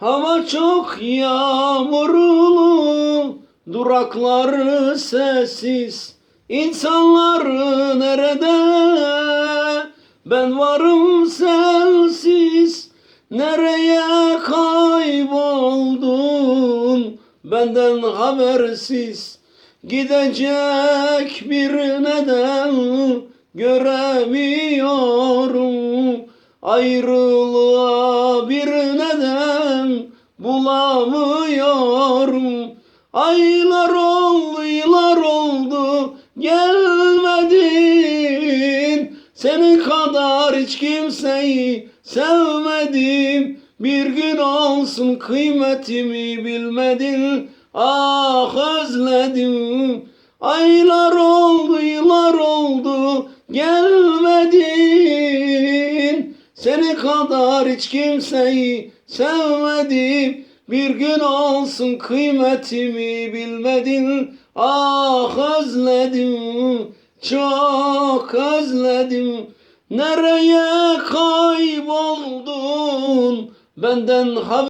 Hava çok yağmurlu, durakları sessiz. İnsanlar nerede? Ben varım sensiz. Nereye kayboldun? Benden habersiz. Gidecek bir neden göremiyorum. Ayrılığa bir bulamıyorum. Aylar oldu, yıllar oldu gelmedin. Senin kadar hiç kimseyi sevmedim. Bir gün olsun kıymetimi bilmedin. Ah özledim. Aylar oldu, yıllar oldu gelmedin. Seni kadar hiç kimseyi sevmedim. Bir gün olsun kıymetimi bilmedin. Ah özledim, çok özledim. Nereye kayboldun? Benden haber